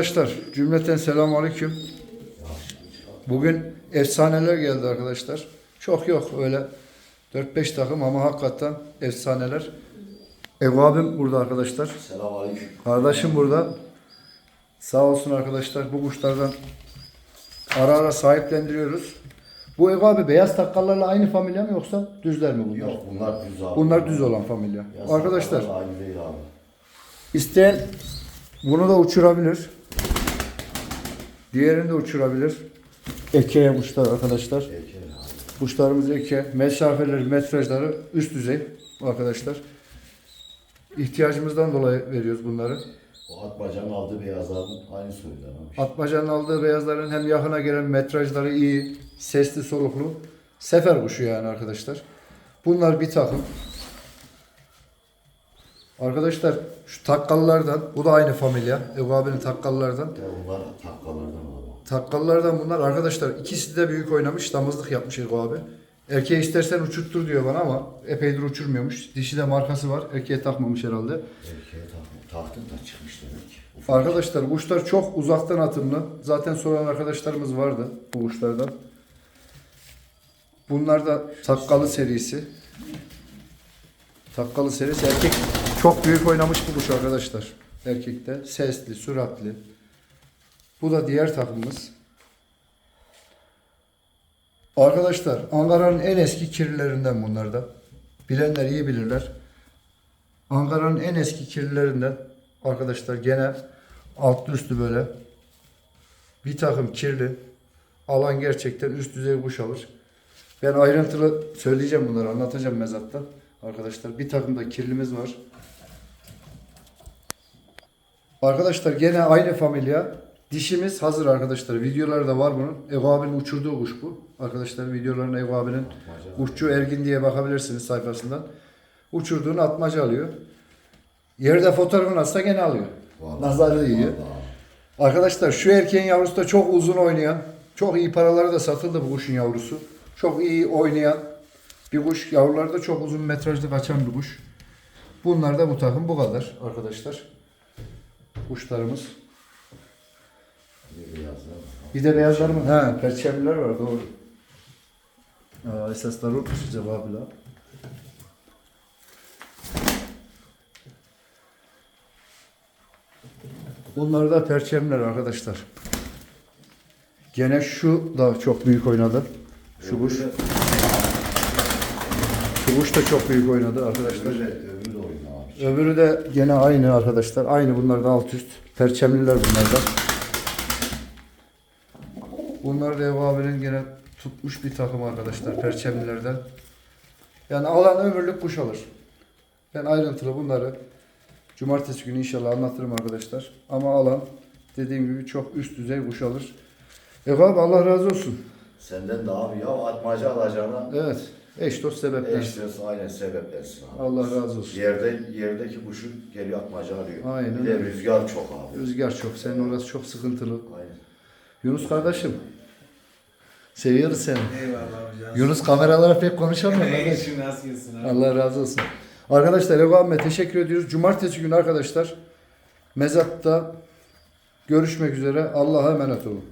Arkadaşlar cümleten selamun aleyküm. Bugün efsaneler geldi arkadaşlar. Çok yok öyle 4-5 takım ama hakikaten efsaneler. Ev abim burada arkadaşlar. Selamünaleyküm. Kardeşim burada. Sağ olsun arkadaşlar bu kuşlardan ara ara sahiplendiriyoruz. Bu Ev abi beyaz takkallarla aynı familya mı yoksa düzler mi bunlar? Yok bunlar düz abi. Bunlar düz olan familya. Ya Arkadaşlar Aynı değil abi. İsteyen bunu da uçurabilir. Diğerini de uçurabilir. Ekeye kuşlar arkadaşlar. Abi. Kuşlarımız eke. Mesafeleri, metrajları üst düzey arkadaşlar. İhtiyacımızdan dolayı veriyoruz bunları. O atmacanın aldığı beyazların aynı soyundan abi. Atmacanın aldığı beyazların hem yakına gelen metrajları iyi, sesli soluklu. Sefer kuşu yani arkadaşlar. Bunlar bir takım. Arkadaşlar şu takkallardan, bu da aynı familya. Ebu abinin takkallardan. Ya bunlar takkalardan abi. Takkallardan bunlar arkadaşlar ikisi de büyük oynamış damızlık yapmış Ego abi. Erkeği istersen uçurttur diyor bana ama epeydir uçurmuyormuş. Dişi de markası var. Erkeğe takmamış herhalde. Erkeğe takmış. Taktın da çıkmış demek ki. Ufak. Arkadaşlar kuşlar çok uzaktan atımlı. Zaten soran arkadaşlarımız vardı bu kuşlardan. Bunlar da takkalı serisi. Takkalı serisi erkek çok büyük oynamış bu kuş arkadaşlar. Erkekte sesli, süratli. Bu da diğer takımımız. Arkadaşlar Ankara'nın en eski kirlilerinden bunlar da. Bilenler iyi bilirler. Ankara'nın en eski kirlilerinden arkadaşlar gene altlı üstü böyle bir takım kirli alan gerçekten üst düzey kuş alır. Ben ayrıntılı söyleyeceğim bunları anlatacağım mezatta arkadaşlar. Bir takım da kirlimiz var. Arkadaşlar gene aynı familya. Dişimiz hazır arkadaşlar. Videoları da var bunun. Evo abinin uçurduğu kuş bu. Arkadaşlar videolarına Evo abinin Kuşçu Ergin diye bakabilirsiniz sayfasından. Uçurduğunu atmaca alıyor. Yerde fotoğrafını atsa gene alıyor. Vallahi. Nazarı yiyor. Vallahi. Arkadaşlar şu erkeğin yavrusu da çok uzun oynayan, çok iyi paraları da satıldı bu kuşun yavrusu. Çok iyi oynayan bir kuş. Yavruları da çok uzun metrajlı kaçan bir kuş. Bunlar da bu takım bu kadar arkadaşlar. Kuşlarımız. Bir de beyazlar mı? He, perçemler var doğru. Aa, esaslar unutmuşuz cevabı la. Bunlar da perçemler arkadaşlar. Gene şu da çok büyük oynadı. Şu kuş. Kuş da çok büyük oynadı arkadaşlar. Öbürü de, öbürü de oynuyor abi. Öbürü de gene aynı arkadaşlar. Aynı bunlar da alt üst. Perçemliler bunlar da. Bunlar da Ebu abinin gene tutmuş bir takım arkadaşlar perçemlilerden. Yani alan ömürlük kuş alır. Ben ayrıntılı bunları cumartesi günü inşallah anlatırım arkadaşlar. Ama alan dediğim gibi çok üst düzey kuş alır. Ebu abi Allah razı olsun. Senden de abi ya atmaca alacağına Evet. Eş dost sebepler. eşliyorsun aynen sebeplersin abi. Allah razı olsun. Yerde, yerdeki kuşun geliyor atmaca arıyor. Aynen Bir de rüzgar çok abi. Rüzgar çok. Senin orası çok sıkıntılı. Aynen. Yunus kardeşim. Seviyoruz seni. Eyvallah hocam. Yunus kameralara pek konuşamıyor kardeş. Eşim nasılsın abi? Allah razı olsun. Arkadaşlar Ebu Ahmet teşekkür ediyoruz. Cumartesi günü arkadaşlar Mezat'ta görüşmek üzere. Allah'a emanet olun.